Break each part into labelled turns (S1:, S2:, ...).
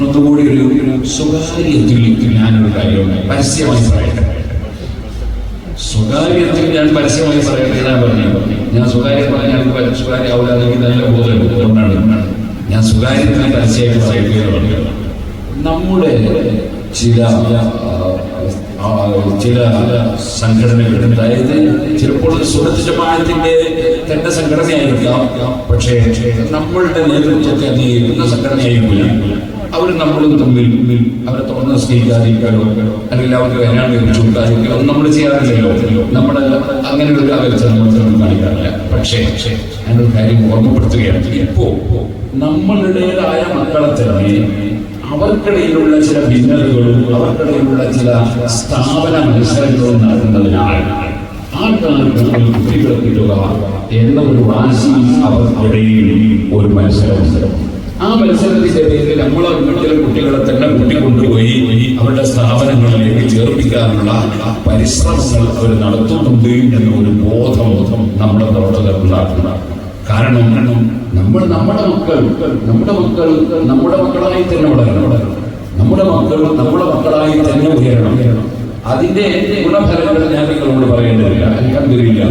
S1: ഞാനൊന്നുകൂടി ഒരു സ്വകാര്യത്തിൽ ഞാനൊരു കാര്യം പരസ്യമായി പറയട്ടെ. സ്വകാര്യത്തിൽ ഞാൻ പരസ്യമായി പറയട്ടെ ഞാൻ പറഞ്ഞു? ഞാൻ സ്വകാര്യം പറഞ്ഞാൽ സ്വകാര്യ എനിക്ക് നല്ല അതുകൊണ്ടാണ് ഞാൻ സ്വകാര്യത്തിന് പരസ്യമായിട്ട് പറയുകയാണ് നമ്മുടെ ചില ചില സംഘടനകൾ അതായത് ചിലപ്പോൾ സുഹൃത്ത് ജമാഅത്തിന്റെ തന്നെ സംഘടനയായിരിക്കാം. പക്ഷേ നമ്മളുടെ നേതൃത്വത്തെ അംഗീകരിക്കുന്ന സംഘടനയായിരിക്കില്ല. അവർ നമ്മളും തമ്മിൽ അവരെ തുറന്ന് സ്നേഹിക്കാതിരിക്കാനോ അല്ലെങ്കിൽ അവർക്ക് വരാൻ ചൂട്ടാതിരിക്കാനോ ഒന്നും നമ്മൾ ചെയ്യാറില്ലല്ലോ. നമ്മൾ അങ്ങനെ ഒരു അകൽച്ച നമ്മൾ കാണിക്കാറില്ല. പക്ഷേ ഞാനൊരു കാര്യം ഓർമ്മപ്പെടുത്തുകയാണ്. ഇപ്പോ നമ്മളുടേതായ മക്കളെ തന്നെ അവർക്കിടയിലുള്ള ചില ഭിന്നതകളും അവർക്കിടയിലുള്ള ചില സ്ഥാപന മത്സരങ്ങളും നടക്കുന്നതിനാൽ ആ കാലത്ത് കുട്ടികളെ കിട്ടുക എന്ന ഒരു വാശി അവർക്കിടയിൽ ഒരു മത്സരം ആ മത്സരത്തിന്റെ പേരിൽ നമ്മളെ വീട്ടിലെ കുട്ടികളെ തന്നെ കൂട്ടിക്കൊണ്ടുപോയി അവരുടെ സ്ഥാപനങ്ങളിലേക്ക് ചേർപ്പിക്കാനുള്ള പരിശ്രമങ്ങൾ അവർ നടത്തുന്നുണ്ട് എന്ന ഒരു ബോധം നമ്മുടെ പ്രവർത്തകർക്കുണ്ടാക്കുന്നതാണ് കാരണം നമ്മൾ നമ്മുടെ മക്കൾ നമ്മുടെ മക്കൾ നമ്മുടെ മക്കളായി തന്നെ വളരണം. നമ്മുടെ മക്കൾ നമ്മുടെ മക്കളായി തന്നെ ഉയരണം. അതിന്റെ ഗുണഫലങ്ങൾ ഞാൻ നിങ്ങളോട് പറയേണ്ടതില്ല. അൽഹംദുലില്ലാ.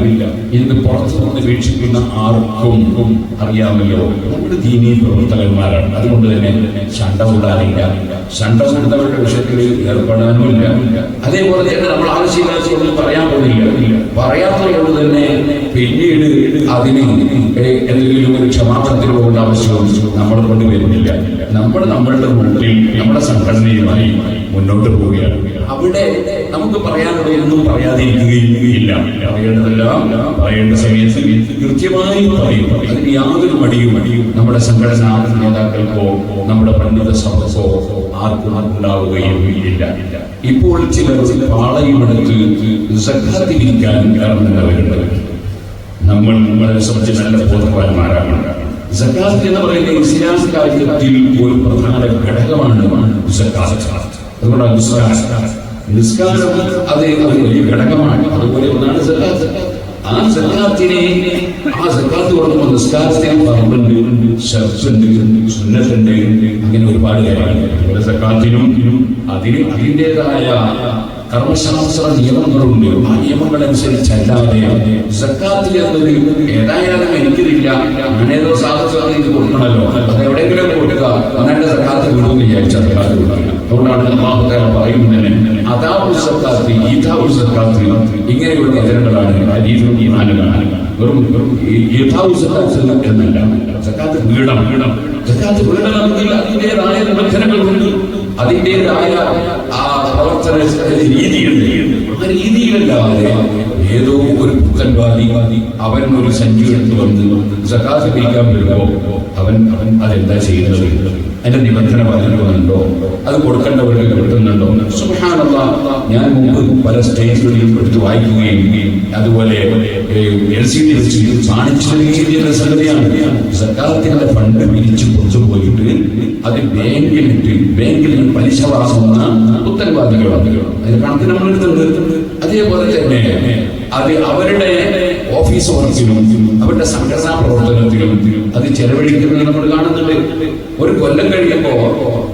S1: ഇന്ന് പുറത്തു നിന്ന് വീക്ഷിക്കുന്ന ആർക്കും അറിയാമല്ലോ നമ്മൾ ദീനീ പ്രവർത്തകന്മാരാണ്. അതുകൊണ്ട് തന്നെ ശണ്ട കൂടാനില്ല ശണ്ട കൂടുന്നവരുടെ വിഷയത്തിൽ ഏർപ്പെടാനുമില്ല. അതേപോലെ തന്നെ നമ്മൾ ആവശ്യമില്ലാത്തതൊന്നും പറയാൻ പോകുന്നില്ല. പറയാത്തതുകൊണ്ട് തന്നെ പിന്നീട് അതിന് എന്തെങ്കിലും ഒരു ക്ഷമാപണത്തിന് ആവശ്യം ആവശ്യവും നമ്മൾ കൊണ്ടുവരുന്നില്ല നമ്മൾ നമ്മളുടെ മുമ്പിൽ നമ്മുടെ സംഘടനയുമായി മുന്നോട്ട് പോവുകയാണ്. അവിടെ നമുക്ക് പറയാനുള്ള ഒന്നും പറയാതിരിക്കുകയില്ല പറയേണ്ടതെല്ലാം പറയേണ്ട സമയത്ത് കൃത്യമായി പറയും. അതിന് യാതൊരു മടിയും നമ്മുടെ സംഘടനാ നേതാക്കൾക്കോ നമ്മുടെ പണ്ഡിത സഭക്കോ ആർക്കും ഉണ്ടാവുകയും ഇല്ല. ഇപ്പോൾ ചിലർ പാളയുമെടുത്ത് സഖാത്തിരിക്കാൻ ഇറങ്ങുന്നവരുണ്ട് നമ്മൾ നമ്മളെ സംബന്ധിച്ച് നല്ല ബോധവാന്മാരാണ്. സക്കാത്ത് എന്ന് പറയുന്നത് ഇസ്ലാം കാര്യത്തിൽ ഒരു പ്രധാന ഘടകമാണ് സക്കാത്ത് അതുകൊണ്ടാണ് നിസ്കാരം നിസ്കാരം അത് ഒരു വലിയ ഘടകമാണ്. അതുപോലെ ഒന്നാണ് സക്കാത്ത് ആ സക്കാത്തിനെ ആ സക്കാത്ത് കൊടുക്കുമ്പോൾ നിസ്കാരത്തിന് പറമ്പുണ്ട് ഷർത്തുണ്ട് സുന്നത്തുണ്ട് അങ്ങനെ ഒരുപാട് കാര്യങ്ങളുണ്ട് സക്കാത്തിനും അതിന് അതിന്റെതായ കർമ്മശാസ്ത്ര നിയമങ്ങളുണ്ട്. ആ നിയമങ്ങളനുസരിച്ചല്ലാതെ സക്കാത്ത് എന്നൊരു ഏതായാലും എനിക്കിതില്ല. ഞാനേതോ സാധനം ഇത് കൊടുക്കണമല്ലോ. അത് എവിടെയെങ്കിലും കൊടുക്കുക അങ്ങനെ സക്കാത്ത് വിടുമെന്ന് വിചാരിച്ച സക്കാത്ത് വിടില്ല അതുകൊണ്ടാണ് അള്ളാഹുദാല പറയുന്നത് അതാവു സക്കാത്ത് ഈതാബു സക്കാത്തി. ഇങ്ങനെയുള്ള വചനങ്ങളാണ് അരീതും ഈമാനുകളാണ് വെറും ഈതാബു സക്കാത്ത് എന്നല്ല സക്കാത്ത് വീടം വീടം സക്കാത്ത് വീടണമെങ്കിൽ അതിന്റെതായ നിബന്ധനകളുണ്ട് അതിന്റെതായ ആ പ്രവർത്തന രീതിയുണ്ട്. ആ രീതിയിലല്ലാതെ ഏതോ ഒരു പുത്തൻവാദി അവൻ ഒരു സഞ്ചി എടുത്ത് വന്ന് സക്കാത്ത് പിടിക്കാൻ വരുമ്പോ അവൻ അവൻ അതെന്താ ചെയ്യുന്നത്? അതിന്റെ നിബന്ധന പാലിക്കുന്നുണ്ടോ അത് കൊടുക്കേണ്ടവർക്ക് കിട്ടുന്നുണ്ടോ സുഹാനുള്ള ഞാൻ മുമ്പ് പല സ്റ്റേജുകളിലും എടുത്ത് വായിക്കുകയും അതുപോലെ എൽ സി ഡി വെച്ച് കാണിച്ചു ചെയ്യുന്ന സംഗതിയാണ്. സർക്കാരത്തിന്റെ ഫണ്ട് പിരിച്ചു കൊണ്ടുപോയിട്ട് അത് ബാങ്കിലിട്ട് ബാങ്കിൽ നിന്ന് പലിശ വാങ്ങുന്ന ഉത്തരവാദികളാണ്. അതിന് കണക്ക് നമ്മൾ എടുത്തിട്ടുണ്ട് അതേപോലെ തന്നെ അത് അവരുടെ ഓഫീസ് വർക്കിലും അവരുടെ സംഘടനാ പ്രവർത്തനത്തിലും അത് ചെലവഴിക്കുന്നത് നമ്മൾ കാണുന്നുണ്ട്. ഒരു കൊല്ലം കഴിയുമ്പോ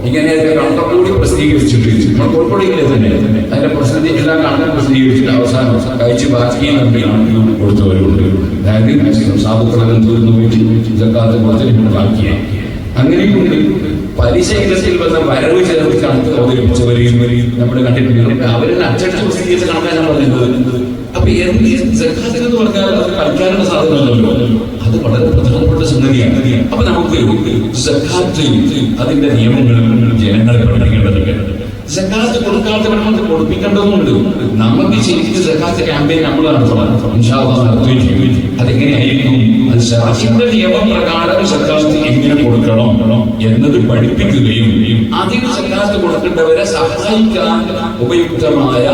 S1: ഇങ്ങനെ കണക്കൂടി പ്രസിദ്ധീകരിച്ചിട്ട് നമ്മൾ കോഴിക്കോടില്ലേ തന്നെ അതിന്റെ പ്രസിദ്ധി എല്ലാം കണക്ക് പ്രസിദ്ധീകരിച്ചിട്ട് അവസാനം കഴിച്ച് ബാക്കി കൊടുത്തവരുണ്ട്. അതായത് തീർന്നു പോയിട്ട് കൊടുത്തിട്ട് ബാക്കിയ അങ്ങനെയുണ്ട് പലിശ ഇനത്തിൽ വന്ന വരവ് ചെലവ് കണക്ക് അവതരിപ്പിച്ചവരെയും നമ്മൾ കണ്ടിട്ടുണ്ട്. അവരുടെ അച്ചടിച്ച് പ്രസിദ്ധീകരിച്ച കണക്കാണ് പറഞ്ഞത് അപ്പൊ എന്ത് സക്കാത്ത് എന്ന് പറഞ്ഞാൽ കളിക്കാനുള്ള സാധനമല്ലല്ലോ അത് വളരെ പ്രധാനപ്പെട്ട സംഗതിയാണ്. അപ്പൊ നമുക്ക് അതിന്റെ നിയമങ്ങളും ജനങ്ങളെ പഠിക്കേണ്ടതുണ്ട് സക്കാത്ത് കൊടുക്കാത്ത നമ്മൾ കൊടുപ്പിക്കേണ്ടതുണ്ട് നമുക്ക് ശരിക്കും സക്കാത്ത് ക്യാമ്പയിൻ നമ്മൾ നടത്തണം അതെങ്ങനെയായിരിക്കും? അത് ഷാഫിയുടെ നിയമം പ്രകാരം സക്കാത്ത് എങ്ങനെ കൊടുക്കണം എന്നത് പഠിപ്പിക്കുകയും അതിന് സക്കാത്ത് കൊടുക്കേണ്ടവരെ സഹായിക്കാൻ ഉപയുക്തമായ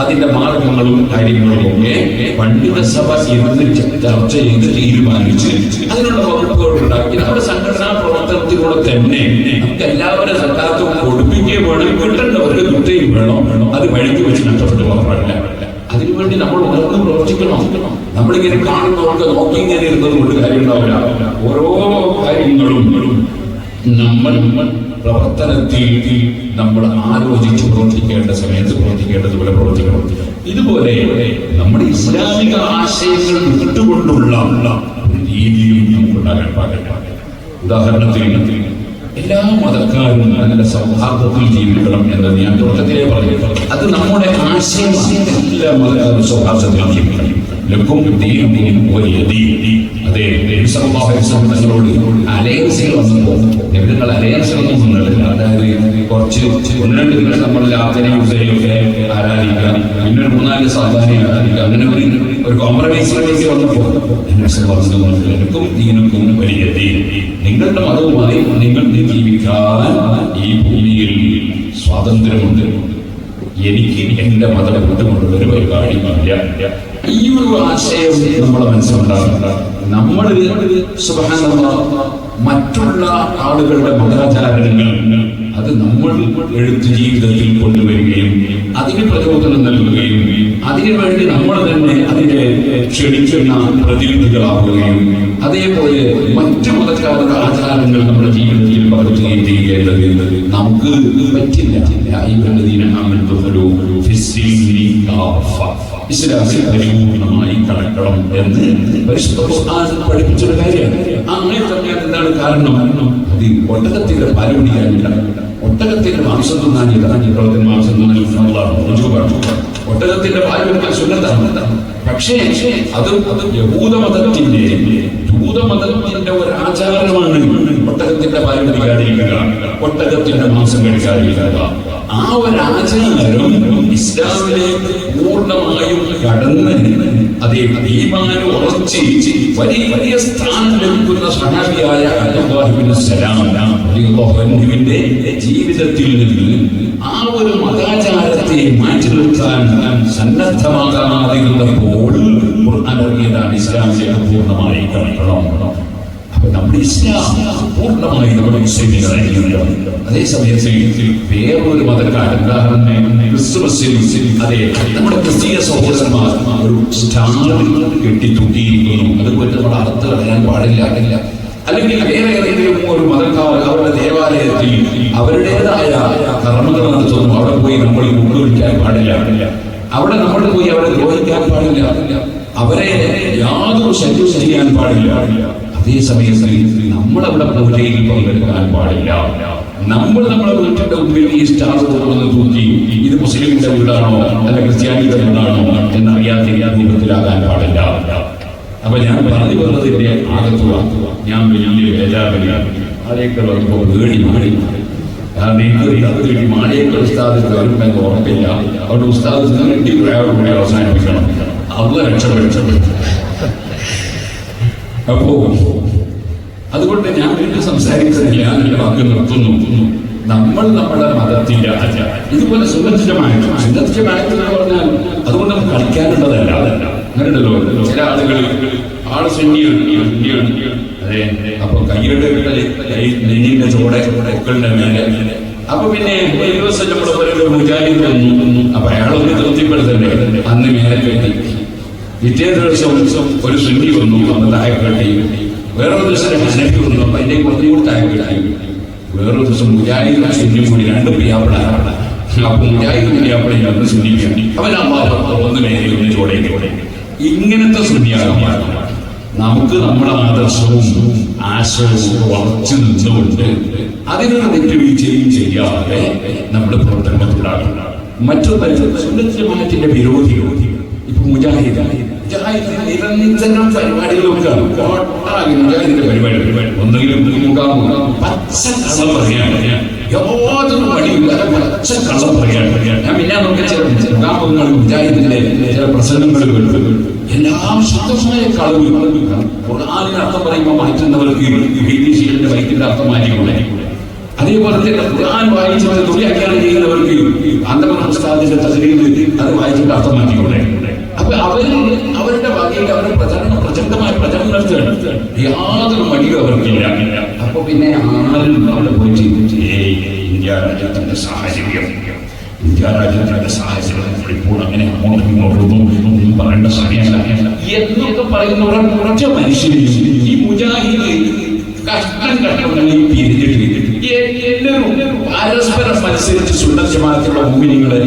S1: അതിന്റെ മാർഗങ്ങളും കാര്യങ്ങളും ഒക്കെ പണ്ഡിത സഭ ഇന്ന് ചർച്ച ചെയ്ത് തീരുമാനിച്ച് അതിനുള്ള വകുപ്പുകൾ ഉണ്ടാക്കി നമ്മുടെ സംഘടനാ പ്രവർത്തനത്തിലൂടെ തന്നെ നമുക്ക് എല്ലാവരും സക്കാത്തും കൊടുപ്പിക്കുകയും വേണം. കിട്ടേണ്ടവർക്ക് വേണോ? വേണോ? അത് വഴിക്ക് വെച്ച് നഷ്ടപ്പെട്ടു മാത്രമല്ല അതിനുവേണ്ടി നമ്മൾ ഉണർന്ന് പ്രവർത്തിക്കണം. നമ്മളിങ്ങനെ കാണുന്നവർക്ക് നോക്കി ഇങ്ങനെ ഇരുന്നത് കൊണ്ട് കാര്യമുണ്ടാവില്ല. ഓരോ കാര്യങ്ങളും നമ്മൾ പ്രവർത്തനത്തിൽ നമ്മൾ ആലോചിച്ച് പ്രവർത്തിക്കേണ്ട സമയത്ത് പ്രവർത്തിക്കേണ്ടതുപോലെ പ്രവർത്തിക്കണം. ഇതുപോലെ നമ്മുടെ ഇസ്ലാമിക ആശയങ്ങൾ വിട്ടുകൊണ്ടുള്ള രീതിയിൽ രീതിയും നമുക്കുണ്ടാകാൻ പാടില്ല. ഉദാഹരണത്തിന് എല്ലാ മതക്കാരും നല്ല സൗഹാർദ്ദത്തിൽ ജീവിക്കണം എന്നത് ഞാൻ തുടക്കത്തിലേ പറഞ്ഞു അത് നമ്മുടെ ആശയം എല്ലാ മതക്കാരും സൗഹാർദ്ദത്തിൽ ജീവിക്കണം. ലക്കും അതെ തങ്ങളോട് അലയൻസുകൾ വന്നപ്പോൾ നിങ്ങൾ അലയൻസുകളൊന്നും വന്നിട്ടില്ല അതായത് കുറച്ച് ഒന്ന് ദിവസം നമ്മൾ ആദരയും ഉദയൊക്കെ ആരാധിക്കാം പിന്നെ ഒരു മൂന്നാൽ സാധാരണ ആരാധിക്കാം അങ്ങനെ ഒരു ഒരു കോംപ്രമൈസിലേക്ക് വന്നപ്പോൾ എനിക്കും ദീനക്കും വലിയ നിങ്ങളുടെ മതവുമായി നിങ്ങൾ ജീവിക്കാൻ ഈ ഭൂമിയിൽ സ്വാതന്ത്ര്യമുണ്ട്. എനിക്ക് എന്റെ മതം ബുദ്ധിമുട്ടുള്ള ഒരു പരിപാടി ഈ ഒരു ആശയം നമ്മുടെ മനസ്സിലുണ്ടാകുന്നുണ്ട് നമ്മൾ മറ്റുള്ള ആളുകളുടെ മതാചാരങ്ങൾ അത് നമ്മൾ എഴുത്ത് ജീവിതത്തിൽ കൊണ്ടുവരികയും അതിന് പ്രചോദനം നൽകുകയും അതിനു വേണ്ടി നമ്മൾ തന്നെ അതിനെ ക്ഷണിക്കുന്ന പ്രതിനിധികളാവുകയും അതേപോലെ മറ്റു മതക്കാരുടെ ആചാരങ്ങൾ നമ്മുടെ ജീവിതത്തിൽ പകർത്തുകയും ചെയ്യേണ്ടത് നമുക്ക് പറ്റില്ല. കടക്കണം എന്ന് പഠിപ്പിച്ചൊരു കാര്യമാണ്. അങ്ങനെ തന്നെ എന്താണ് കാരണം? അത് ഒട്ടകത്തിന്റെ പാൽ കുടിക്കാനില്ല ഒട്ടകത്തിന്റെ മാംസം തിന്നാനില്ല ഒട്ടകത്തിന്റെ മാംസം തിന്നാൻ ഒട്ടകത്തിന്റെ ഭാര്യ സുന്നത്താണ് പക്ഷേ അത് അത് യഹൂദമതത്തിന്റെ ജൂതമതത്തിന്റെ ഒരു ആചാരമാണ് ഒട്ടകത്തിന്റെ ഭാര്യ കഴിക്കാതിരിക്കുക ഒട്ടകത്തിന്റെ മാംസം കഴിക്കാതിരിക്കുക ആ ഒരു ആചാരം ഇസ്ലാമിനെ പൂർണമായും കടന്ന് അതേ ഈമാന് ഉറച്ച് വലിയ വലിയ സ്ഥാനം ലഭിക്കുന്ന സഹാബിയായ ജീവിതത്തിൽ നിന്ന് ആ ഒരു മതാചാരത്തെ മാറ്റി നിർത്താൻ സന്നദ്ധമാകാതിരുന്നപ്പോൾ ഖുർആൻ ഇറങ്ങിയതാണ് പൂർണമായി കടക്കണം അപ്പൊ നമ്മുടെ ഇസ്ലാം പൂർണമായി നമ്മുടെ മുസ്ലിമുകളായിരിക്കുന്നുണ്ട് അതേ സമയത്ത് വേറൊരു മതക്കാർ ഉദാഹരണം ക്രിസ്തുമസിൽ അതെ നമ്മുടെ ക്രിസ്തീയ സഹോദരന്മാർ ഒരു സ്റ്റാറിൽ കെട്ടിത്തൂക്കിയിരിക്കുന്നു. അതുപോലെ നമ്മൾ അർത്ഥ കളയാൻ പാടില്ല. അല്ലെങ്കിൽ വേറെ ഏതെങ്കിലും ഒരു മതക്കാർ അവരുടെ ദേവാലയത്തിൽ അവരുടേതായ കർമ്മങ്ങൾ നടത്തുന്നു. അവിടെ പോയി നമ്മൾ ഉൾക്കൊള്ളിക്കാൻ പാടില്ല. അവിടെ നമ്മൾ പോയി അവരെ ദ്രോഹിക്കാൻ പാടില്ല. അവരെ യാതൊരു ശല്യം ചെയ്യാൻ പാടില്ല. അതേ സമയത്ത് നമ്മൾ അവിടെ പൂജയിൽ പങ്കെടുക്കാൻ പാടില്ല. നമ്മൾ നമ്മുടെ വീട്ടിന്റെ മുമ്പിൽ ഈ സ്റ്റാർ തോന്നുന്നു തൂക്കി ഇത് മുസ്ലിമിന്റെ വീടാണോ അല്ല ക്രിസ്ത്യാനിയുടെ വീടാണോ എന്നറിയാതെ രൂപത്തിലാകാൻ പാടില്ല. അപ്പൊ ഞാൻ പറഞ്ഞു വന്നതിന്റെ ആകത്തുക. ഞാൻ വലിയ ബേജാറില്ല ആരെയൊക്കെ വരുമ്പോൾ പേടി മാടി കാരണം എനിക്ക് മാളിയേക്കൽ ഉസ്താദ് വരുമെന്ന് ഉറപ്പില്ല. അവരുടെ ഉസ്താദ് പ്രയോഗം കൂടി അവസാനിപ്പിക്കണം. അവ രക്ഷപ്പെടും അപ്പോ അതുകൊണ്ട് ഞാൻ വീണ്ടും സംസാരിക്കുന്നില്ല എന്റെ വാക്ക് നിർത്തുന്നു. നമ്മൾ നമ്മുടെ മതത്തിന്റെ ഇതുപോലെ സുഗന്ധിതമായിട്ട് സുഗന്ധിതമായിട്ട് എന്ന് പറഞ്ഞാൽ അതുകൊണ്ട് നമുക്ക് കളിക്കാനുള്ളതല്ല. അതല്ല അങ്ങനെയുണ്ടല്ലോ. ചില ആളുകൾ ആൾ സുന്നിയാണ് അതെ. അപ്പൊ കൈയുടെ കൈ നെഞ്ഞിന്റെ ചോടെ ഒക്കളുടെ മേലെ. അപ്പൊ പിന്നെ ഒരു ദിവസം നമ്മൾ ഓരോ വന്നു. അപ്പൊ അയാളൊന്ന് തൃപ്തിപ്പെടുത്തണ്ടേ അന്ന് മേലെ പിറ്റേ ദിവസം ഒരു സുന്നി വന്നു അന്ന് താഴെ വേറൊരു ദിവസം ഹനഫി വന്നു അപ്പൊ അതിന്റെ കുറച്ചും കൂടി കെട്ടി വേറൊരു ദിവസം മുജാഹിദും സുന്നി കൂടി രണ്ട് പ്രിയാപ്പിളാണ് അപ്പൊ മുജാഹിദും പ്രിയാപ്പിളയും അന്ന് സുന്നിക്കാണ് അവൻ അമ്മാവ് ഒന്ന് ഒന്ന് ചോടേക്ക് ഇങ്ങനത്തെ സുന്നിയാകാൻ നമുക്ക് നമ്മുടെ ആദർശവും ആശയവും വളർച്ചു നിന്നുകൊണ്ട് അതിനൊരു തെറ്റുവീഴ്ചയും ചെയ്യാതെ നമ്മുടെ പ്രവർത്തനത്തിലാണ് മറ്റൊന്ന് പരിസരത്തിന്റെ വിരോധികൾ ഇപ്പൊ മുജാഹിദ് അർത്ഥം അതേപോലെ തന്നെ ഖുർആൻ അത് വായിച്ചിട്ട് അർത്ഥം അപ്പൊ അവർ അവരുടെ വകയിൽ അവരുടെ പ്രചരണം പ്രചണ്ഡമായ പ്രചരണം നടത്തുകയാണ്. യാതൊരു മടിയും അവർക്കില്ല അപ്പൊ പിന്നെ ആരും അവിടെ പോയി ചിന്തിച്ച് ഇന്ത്യ രാജ്യത്തിന്റെ സാഹചര്യം ഇന്ത്യ രാജ്യത്തിന്റെ സാഹചര്യം ഇപ്പോൾ അങ്ങനെ അങ്ങോട്ടും ഇങ്ങോട്ടും പറയേണ്ട സമയമല്ല. എന്നൊക്കെ പറയുന്ന കുറച്ച് മനുഷ്യരും ഈ മുജാഹിദ് കഷ്ടം കഷ്ടങ്ങളിൽ പിരിഞ്ഞിട്ട് എല്ലാവരും പരസ്പരം മത്സരിച്ച് സുന്നത്ത് ജമാഅത്തുള്ള മുഅ്മിനീങ്ങളെ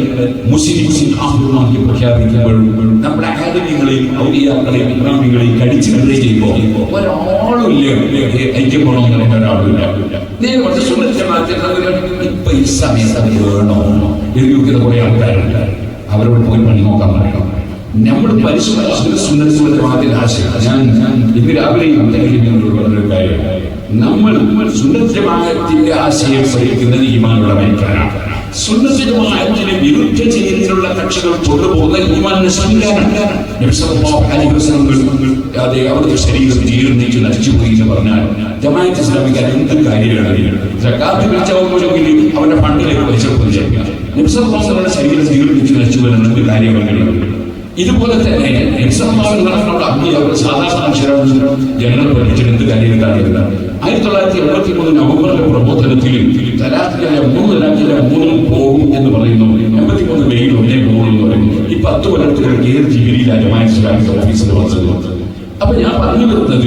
S1: മുസ്ലിം ആഹ്വാനമാക്കി പ്രഖ്യാപിക്കുമ്പോഴും നമ്മുടെ അക്കാദമികളെയും ഔലിയാക്കളെയും ഇമാമികളെയും കടിച്ചു കണ്ടേ ചെയ്യുമ്പോൾ ഒരാളുമില്ല ഐക്യപ്പെടണമെന്ന് പറഞ്ഞ ഒരാളും നേരെ മറിച്ച് സുന്നത്ത് ജമാഅത്തിൽ ഇപ്പൊ ഈ സമയത്ത് അത് വേണോ? എന്ന് കുറെ ആൾക്കാരുണ്ട്. അവരോട് പോയി പണി നോക്കാൻ പറയണം. നമ്മൾ പരിശുദ്ധ സുന്ദരത്തിന്റെ വാതിൽ ആശയം ഞാൻ ഇന്ന് രാവിലെയും അദ്ദേഹത്തിനോട് പറഞ്ഞൊരു കാര്യം നമ്മൾ സുന്ദരത്തിന്റെ ആശയം പഠിക്കുന്നത് ഈമാനുള്ളവരിക്കാനാണ് സുന്നത്തിനുമായതിന് വിരുദ്ധ ചെയ്തിട്ടുള്ള കക്ഷികൾ കൊണ്ടുപോകുന്ന ഈമാൻ നഷ്ടമില്ലാനാണ് അതെ അവരുടെ ശരീരം ജീർണിച്ച് നശിച്ചുപോയി എന്ന് പറഞ്ഞാൽ ജമാഅത്ത് ഇസ്ലാമിക്ക് എന്ത് കാര്യമാണ്? സക്കാത്ത് പിടിച്ചവർക്ക് അവന്റെ ഫണ്ടിലേക്ക് പൈസ ശരീരം ജീർണിച്ച് നശിച്ചു വരുന്ന എന്ത് കാര്യമാണ്? ഇതുപോലെ തന്നെ അഗ്നി അവർ സാധാരണ മനുഷ്യരാണ് ജനങ്ങൾ കാര്യം കാര്യമില്ല ആയിരത്തി തൊള്ളായിരത്തി എൺപത്തി മൂന്ന് നവംബറിലെ പ്രബോധനത്തിൽ തലാഖിലെ മൂന്ന് രാജ്യത്തിലെ മൂന്നും പോകും എന്ന് പറയുന്നു. എൺപത്തി മൂന്ന് മെയിൽ ഒന്നേ പോകും എന്ന് പറയുന്നു. ഈ പത്ത് കൊല്ലത്തിലേക്ക് ഏത് ജിഗിരിയിലാണ് ജമാഅത്ത് ഓഫീസിന്റെ വന്നത് അപ്പൊ ഞാൻ പറഞ്ഞു വരുന്നത്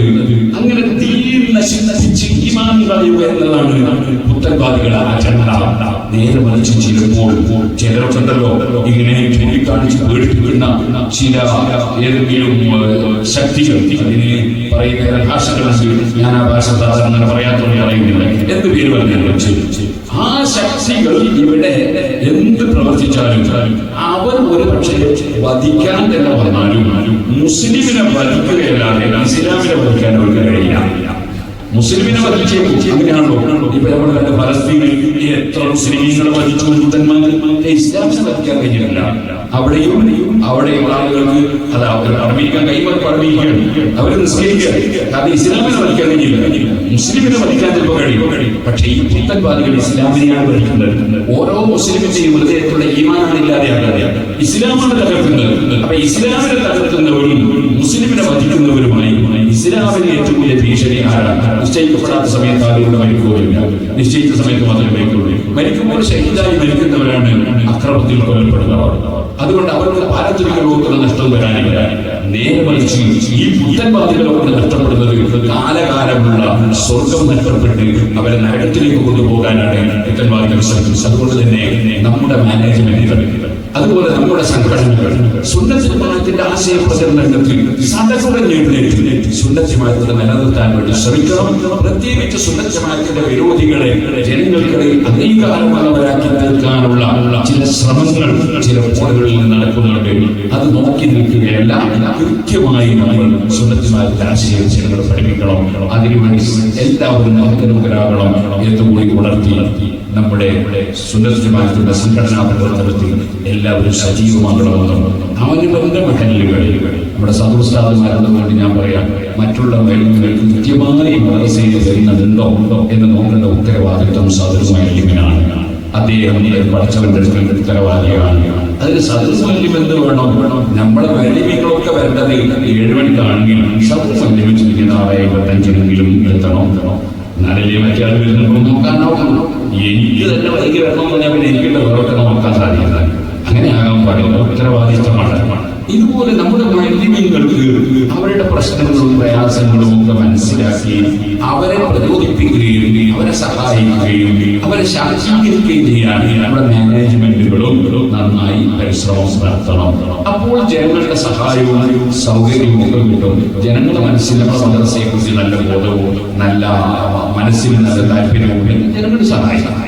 S1: അങ്ങനെ തീരെ നശി നശിച്ച് ഈമാൻ കളയുക എന്നതാണ് പുത്തൻവാദികളുടെ അജണ്ട നേരെ മറിച്ച് ചിലപ്പോൾ ചിലരൊക്കെ ഉണ്ടല്ലോ ഇങ്ങനെ ചൂണ്ടിക്കാണിച്ച് പേടിപ്പിക്കുന്ന ചില ഏതെങ്കിലും ശക്തികൾ. അതിന് പറയുന്ന ഭാഷകളുണ്ട് ഞാൻ ആ ഭാഷ അങ്ങനെ പറയാത്തോടെ അറിയുന്നില്ല. എന്ത് പേര് പറഞ്ഞു വെച്ച്. ആ ശക്തികൾ ഇവിടെ എന്ത് പ്രവർത്തിച്ചാലും അവർ ഒരു പക്ഷേ വധിക്കാൻ തന്നെ വന്നാലും മുസ്ലിമിനെ വധിക്കുകയല്ലാതെ ഇസ്ലാമിനെ വധിക്കാൻ അവർക്ക് കഴിയില്ല. മുസ്ലിമിനെ വധിച്ചു. അങ്ങനെയാണല്ലോ ഇപ്പൊ നമ്മൾ കണ്ട ഫലസ്തീനിൽ എത്ര മുസ്ലിമീങ്ങളെ വധിച്ചു? ദൂതന്മാർ ഇസ്ലാമിനെ വധിക്കാൻ കഴിഞ്ഞിട്ടില്ല. അവിടെയും അവിടെയും ആളുകൾക്ക് അത് അർപ്പിക്കാൻ കൈമറി പഠിപ്പിക്കുകയാണ് അവർ നിസ്കരിക്കുക. കാരണം ഇസ്ലാമിനെ വധിക്കാൻ കഴിഞ്ഞില്ല. മുസ്ലിമിനെ വധിക്കാൻ ചിലപ്പോൾ കഴിയും. പക്ഷേ ഈ പുത്തൻവാദികൾ ഇസ്ലാമിനെയാണ് വധിക്കുന്നത്. ഓരോ മുസ്ലിമിന്റെയും ഹൃദയത്തിലുള്ള ഈമാനാണ് ഇല്ലാതെയാകാതെ ഇസ്ലാമാണ് തകർക്കുന്നത്. അപ്പൊ ഇസ്ലാമിനെ തകർക്കുന്നവരും മുസ്ലിമിനെ വധിക്കുന്നവരുമായി ഇസ്ലാമിന് ഏറ്റവും വലിയ ഭീഷണി ആരാണ്? നിശ്ചയിക്കപ്പെടാത്ത സമയത്ത് ആളുകളുടെ മരിക്കുകയില്ല നിശ്ചയിച്ച സമയത്ത് മാത്രമേ മരിക്കുള്ളൂ മരിക്കുമ്പോൾ ശൈലിതായി മരിക്കുന്നവരാണ് അക്രമത്തിൽ കൊല്ലപ്പെടുന്നവർ. അതുകൊണ്ട് പാരത്രിക ലോകത്തിന് നഷ്ടം വരാനില്ല. നേരെ ഈ പദ്ധതികളൊക്കെ നഷ്ടപ്പെടുന്നത് കാലകാലമുള്ള സ്വർഗം നഷ്ടപ്പെട്ട് അവരെ നരകത്തിലേക്ക് കൊണ്ടുപോകാനാണ് പുത്തൻവാദികൾ ശ്രമിച്ചത് അതുകൊണ്ട് തന്നെ നമ്മുടെ മാനേജ്മെന്റുകൾ അതുപോലെ നമ്മുടെ സംഘടനകൾ സുന്നത്തിമാനത്തിന്റെ ആശയ പ്രചരണത്തിൽ സടകുടഞ്ഞെഴുന്നേറ്റ് സുന്നത്തിമാനത്തിന് നിലനിർത്താൻ വേണ്ടി ശ്രമിക്കണം. പ്രത്യേകിച്ച് സുന്നത്തിമാനത്തിന്റെ വിരോധികളെ ജനങ്ങൾക്കിടയിൽ അംഗീകാരമുള്ളവരാക്കി തീർക്കാനുള്ള ചില ശ്രമങ്ങൾ ചില ഫോണുകളിൽ നടക്കുന്നുണ്ട്. അത് നോക്കി നിൽക്കുകയല്ല. കൃത്യമായി നമ്മൾ സുന്നത്തിമാരുടെ ആശയം ജനങ്ങൾ പഠിപ്പിക്കണം അതിനുവേണ്ടി എല്ലാവരും നവകരമുഖരാകണം എന്നുകൂടി ഉണർത്തി നമ്മുടെ സുന്ദരമായിട്ടുള്ള സംഘടനാ പ്രവർത്തനത്തിൽ എല്ലാവരും സജീവമാകണമെന്നും അവന് ബന്ധം മഹല്ലുകളിൽ നമ്മുടെ സദുസ്ഥാദന്മാരുടെ വേണ്ടി ഞാൻ പറയാം മറ്റുള്ള മേഖലകൾക്ക് കൃത്യമായി മദ്രസയിൽ ഉണ്ടോ എന്ന് നോക്കേണ്ട ഉത്തരവാദിത്വം സദുമാലിമിനാണ് അദ്ദേഹം പഠിച്ചവന്റെ അടുക്കൽ ഉത്തരവാദിയാണ്. അതിന് സദുമാലിം എന്ത് വേണം? നമ്മളെ വലിമികളൊക്കെ വരേണ്ടത് ഏഴ് മണിക്കാണെങ്കിൽ സദുമാലിം ചിന്തിക്കുന്ന ആറ് ഇരുപത്തഞ്ചിനെങ്കിലും എത്തണം എന്നാലല്ലേ മറ്റേ ആൾ വരുന്നപ്പോൾ നോക്കാൻ നോക്കണം എനിക്ക് തന്നെ വൈകി വരണം എന്ന് പറഞ്ഞാൽ പിന്നെ എനിക്കിട്ട് വേറൊക്കെ നോക്കാൻ സാധിക്കില്ല. അങ്ങനെ ആകാൻ പാടില്ല. ഉത്തരവാദിത്തമാണ്. ഇതുപോലെ നമ്മുടെ മാലിന്യങ്ങൾക്ക് അവരുടെ പ്രശ്നങ്ങളും പ്രയാസങ്ങളും ഒക്കെ മനസ്സിലാക്കി അവരെ പ്രചോദിപ്പിക്കുകയും അവരെ സഹായിക്കുകയും അവരെ ശാക്തീകരിക്കുകയും ചെയ്യാൻ നമ്മുടെ മാനേജ്മെന്റുകളും നന്നായി പരിശ്രമം നടത്തണം. അപ്പോൾ ജനങ്ങളുടെ സഹായവും സൗകര്യവും ഒക്കെ കിട്ടും. ജനങ്ങളുടെ മനസ്സിൽ നമ്മുടെ കുറിച്ച് നല്ല ബോധവും നല്ല മനസ്സിൽ നല്ല താല്പര്യവും ജനങ്ങളുടെ സഹായിക്കണം